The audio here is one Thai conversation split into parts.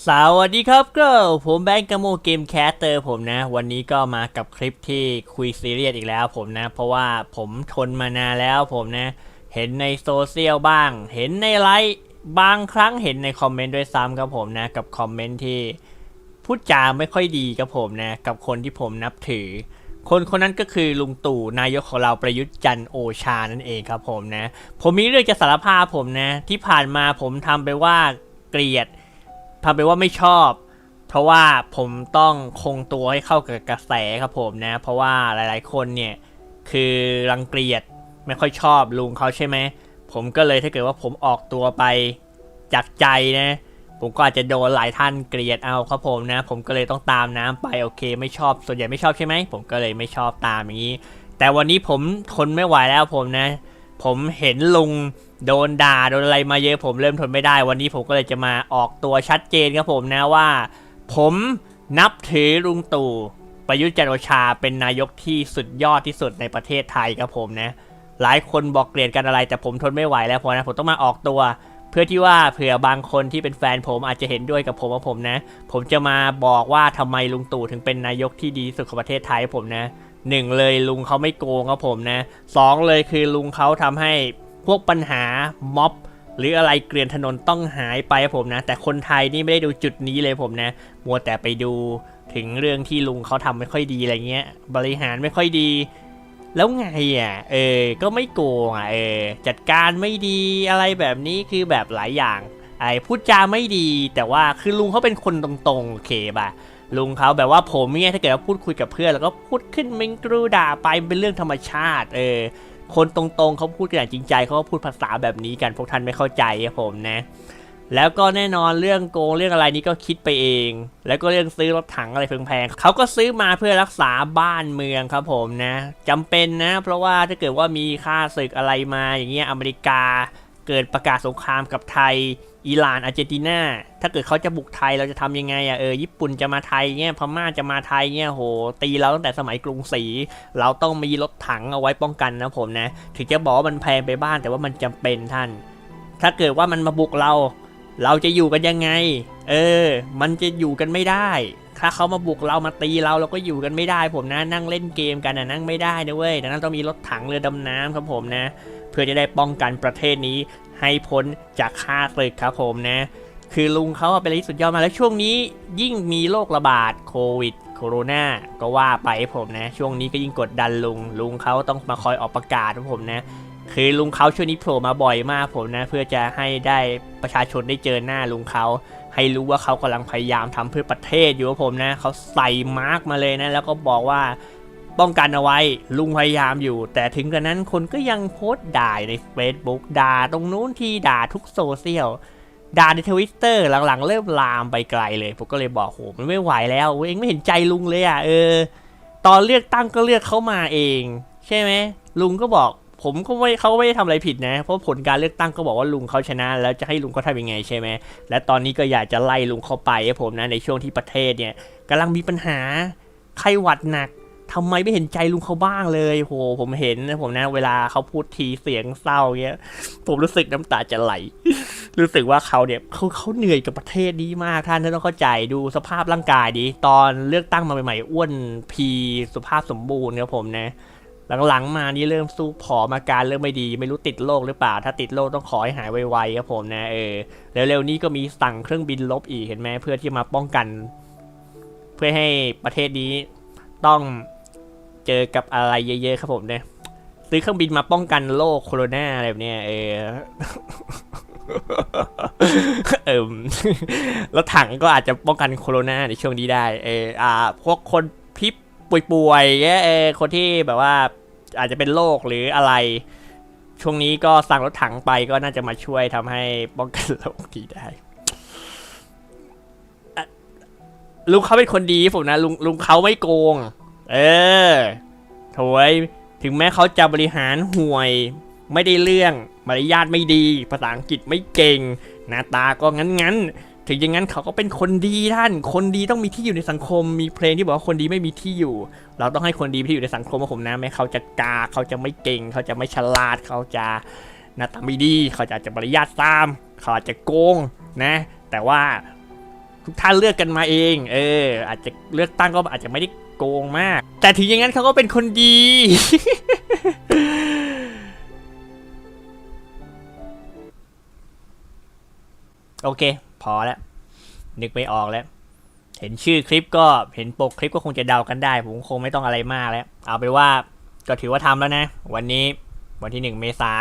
สวัสดีครับก็ผมแบงก์กาโมเกมแคสเตอร์ผมนะ วันนี้ก็มากับคลิปที่คุยซีเรียสอีกแล้วผมนะ เพราะว่าผมทนมานานแล้วผมนะ เห็นในโซเชียลบ้าง เห็นในไลฟ์บางครั้งเห็นในคอมเมนต์ด้วยซ้ำครับผมนะ กับคอมเมนต์ที่พูดจาไม่ค่อยดีกับผมนะ กับคนที่ผมนับถือ คนคนนั้นก็คือลุงตู่นายกของเราประยุทธ์จันทร์โอชานั่นเองครับผมนะ ผมมีเรื่องจะสารภาพผมนะ ที่ผ่านมาผมทำไปว่าเกลียด ทำไปว่าไม่ชอบ เพราะว่าผมต้องคงตัวให้เข้ากับกระแสครับผมนะ เพราะว่าหลายๆ คนเนี่ยคือรังเกียจไม่ค่อยชอบลุงเขาใช่ไหมผมก็เลยถ้าเกิดว่าผมออกตัวไปจากใจนะ ผมก็อาจจะโดนหลายท่านเกลียดเอาครับผมนะ ผมก็เลยต้องตามน้ำไปโอเค ไม่ชอบส่วนใหญ่ไม่ชอบใช่ไหมผมก็เลยไม่ชอบตามอย่างนี้ แต่วันนี้ผมทนไม่ไหวแล้วผมนะ ผมเห็นลุงโดนด่าโดนอะไรมาเยอะผมเริ่มทนไม่ได้ วันนี้ผมก็เลยจะมาออกตัวชัดเจนครับผมนะว่า ผมนับถือลุงตู่ประยุทธ์จันโอชาเป็นนายกที่สุดยอดที่สุดในประเทศไทยครับผมนะ หลายคนบอกเกลียดกันอะไร แต่ผมทนไม่ไหวแล้วพอนะผมต้องมาออกตัว เพื่อที่ว่าเผื่อบางคนที่เป็นแฟนผมอาจจะเห็นด้วยกับผมว่าผมนะ ผมจะมาบอกว่าทำไมลุงตู่ถึงเป็นนายกที่ดีที่สุดของประเทศไทยผมนะ หนึ่งเลยลุงเขาไม่โกงครับผมนะสองเลยคือลุงเขาทำให้พวกปัญหาม็อบหรืออะไรเกลื่อนถนนต้องหายไปผมนะ แต่คนไทยนี่ไม่ได้ดูจุดนี้เลยผมนะ มัวแต่ไปดูถึงเรื่องที่ลุงเขาทำไม่ค่อยดีอะไรเงี้ย บริหารไม่ค่อยดี แล้วไงอะ เออ ก็ไม่โกงอะ เออ จัดการไม่ดีอะไรแบบนี้คือแบบหลายอย่าง ไอ้พูดจาไม่ดี แต่ว่าคือลุงเขาเป็นคนตรงๆโอเคป่ะ ลุงเขาแบบว่าผมเนี่ยถ้าเกิดว่าพูดคุยกับเพื่อนแล้วก็พูดขึ้นเมงกรูด่าไปเป็นเรื่องธรรมชาติ เออ คนตรงๆเขาพูดกันอย่างจริงใจเขาก็พูดภาษาแบบนี้กันพวกท่านไม่เข้าใจครับผมนะ แล้วก็แน่นอนเรื่องโกงเรื่องอะไรนี้ก็คิดไปเอง แล้วก็เรื่องซื้อรถถังอะไรแพงๆเขาก็ซื้อมาเพื่อรักษาบ้านเมืองครับผมนะจำเป็นนะ เพราะว่าถ้าเกิดว่ามีค่าศึกอะไรมาอย่างเงี้ยอเมริกาเกิดประกาศสงครามกับไทย อิหร่านอาร์เจนตินาถ้าเกิดเขาจะบุกไทยเราจะทำยังไงอะเออญี่ปุ่นจะมาไทยเงี้ยพม่าจะมาไทยเงี้ยโห ตีเราตั้งแต่สมัยกรุงศรีเราต้องมีรถถังเอาไว้ป้องกันนะผมนะ ถึงจะบอกว่ามันแพงไปบ้างแต่ว่ามันจำเป็นท่าน ถ้าเกิดว่ามันมาบุกเรา เราจะอยู่กันยังไง เออ มันจะอยู่กันไม่ได้ ถ้าเขามาบุกเรามาตีเราเราก็อยู่กันไม่ได้ ผมนะนั่งเล่นเกมกันนะนั่งไม่ได้นะเว้ยดังนั้นต้องมีรถถังเรือดำน้ำครับผมนะ เพื่อจะได้ป้องกันประเทศนี้ ให้พ้นจากค่าศึกครับผมนะ คือลุงเขาเป็นอะไรที่สุดยอดมาแล้วช่วงนี้ยิ่งมีโรคระบาดโควิดโคโรนาก็ว่าไปผมนะ ช่วงนี้ก็ยิ่งกดดันลุง ลุงเขาต้องมาคอยออกประกาศครับผมนะ คือลุงเขาช่วงนี้โผล่มาบ่อยมากผมนะ เพื่อจะให้ได้ประชาชนได้เจอหน้าลุงเขาให้รู้ว่าเขากำลังพยายามทำเพื่อประเทศอยู่ครับผมนะเขาใส่มาร์กมาเลยนะ แล้วก็บอกว่า ป้องกันเอาไว้ ลุงพยายามอยู่ แต่ถึงกระนั้นคนก็ยังโพสต์ด่าใน Facebook ด่าตรงนู้นที่ด่าทุกโซเชียลด่าในทวิตเตอร์หลังๆ เริ่มลามไปไกลเลย ผมก็เลยบอกโหมันไม่ไหวแล้วเองไม่เห็นใจลุงเลยอะเออ ตอนเลือกตั้งก็เลือกเขามาเอง ใช่ไหมลุงก็บอก ผมก็ไม่เขาก็ไม่ได้ทำอะไรผิดนะ เพราะผลการเลือกตั้งก็บอกว่าลุงเขาชนะ แล้วจะให้ลุงเขาทำยังไงใช่ไหมและตอนนี้ก็อยากจะไล่ลุงเขาไปผมนะในช่วงที่ประเทศเนี่ยกำลังมีปัญหาไข้หวัดหนัก ทำไมไม่เห็นใจลุงเขาบ้างเลยโหผมเห็นนะผมนะ เวลาเขาพูดทีเสียงเศร้าเงี้ย ผมรู้สึกน้ำตาจะไหล รู้สึกว่าเขาเนี่ยเขาเขาเหนื่อยกับประเทศนี้มากท่านท่านต้องเข้าใจดูสภาพร่างกายดีตอนเลือกตั้งมาใหม่ๆอ้วนพีสุภาพสมบูรณ์ครับผมนะหลังๆมานี่เริ่มสู้ผอมอาการเริ่มไม่ดี ไม่รู้ติดโรคหรือเปล่า ถ้าติดโรคต้องขอให้หายไวๆครับผมนะเออเร็วๆนี้ก็มีสั่งเครื่องบินลบอีกเห็นไหมเพื่อที่มาป้องกัน เพื่อให้ประเทศนี้ต้อง เจอกับอะไรเยอะๆครับผมเนี่ยซื้อเครื่องบินมาป้องกันโรคโคโรนาอะไรแบบเนี้ยเออเออแล้วถังก็อาจจะป้องกันโคโรนาในช่วงนี้ได้ เอออ่า พวกคนพิษป่วยๆเงี้ยเออคนที่แบบว่าอาจจะเป็นโรคหรืออะไร ช่วงนี้ก็สั่งรถถังไปก็น่าจะมาช่วยทำให้ป้องกันโรคนี้ได้ลุงเขาเป็นคนดีผมนะลุงลุงเขาไม่โกง เออโถยถึงแม้เขาจะบริหารห่วย ไม่ได้เรื่องมารยาทไม่ดี ภาษาอังกฤษไม่เก่ง หน้าตาก็งั้นๆ ถึงอย่างนั้นเขาก็เป็นคนดีท่าน คนดีต้องมีที่อยู่ในสังคม มีเพลงที่บอกว่าคนดีไม่มีที่อยู่ เราต้องให้คนดีมีที่อยู่ในสังคมของผมนะแม้เขาจะกาเขาจะไม่เก่ง เขาจะไม่ฉลาด เขาจะหน้าตาไม่ดี เขาจะจจะมารยาทตาม เขาอาจจะโกงนะ แต่ว่าทุกท่านเลือกกันมาเอง เออ อาจจะเลือกตั้งก็อาจจะไม่ได้ โกงมาก แต่ถึงอย่างนั้นเขาก็เป็นคนดี โอเค พอแล้ว นึกไม่ออกแล้ว เห็นชื่อคลิปก็เห็นปกคลิปก็คงจะเดากันได้ ผมคงไม่ต้องอะไรมากแล้ว เอาไปนว่าก็ถือว่าทำแล้วนะ วันนี้วันที่หนึ่งเมษา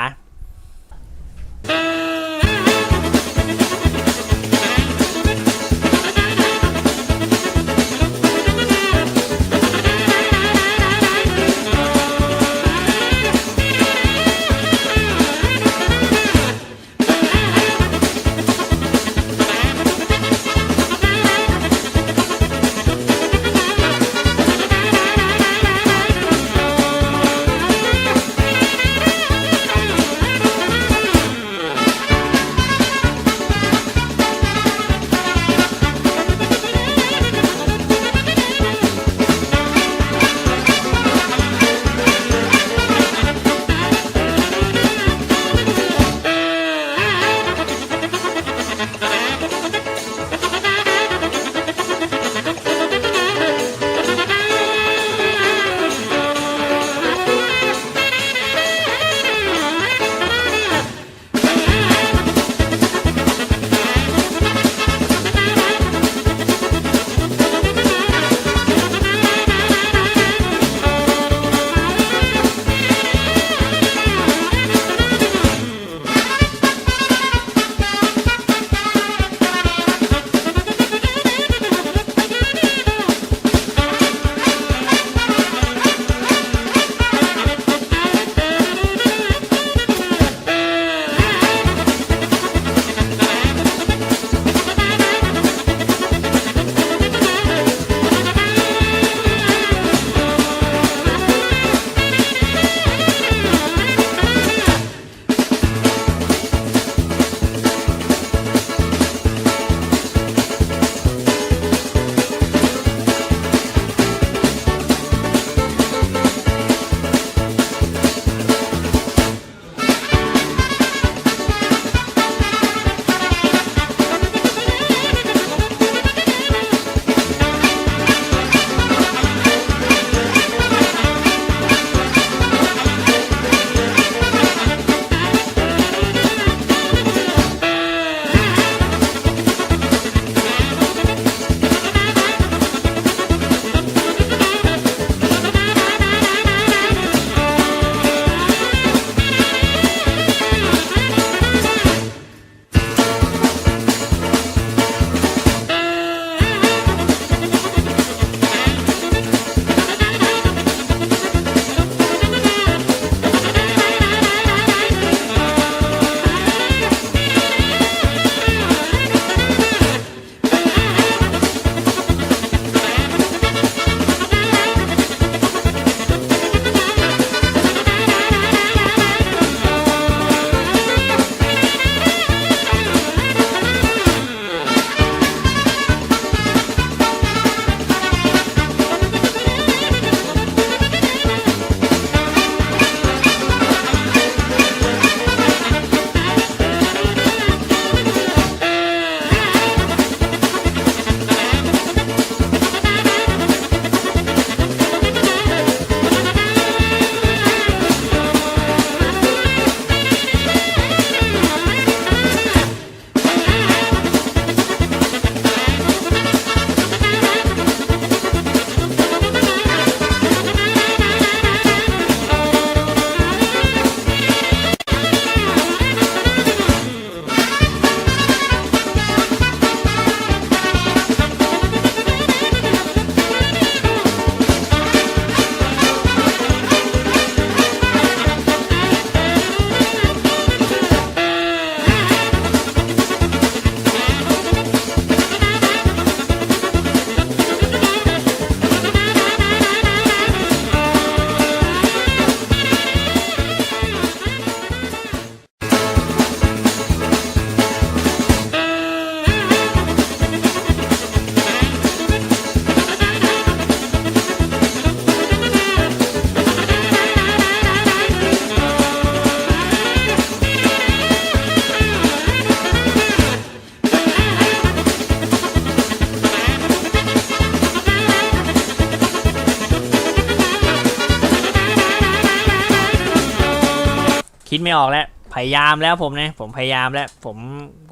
คิดไม่ออกแล้ว พยายามแล้วผมนะ ผมพยายามแล้ว ผม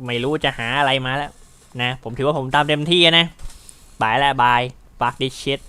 ไม่รู้จะหาอะไรมาแล้วนะ ผมถือว่าผมตามเต็มที่นะบายแล้วบาย fuck this shit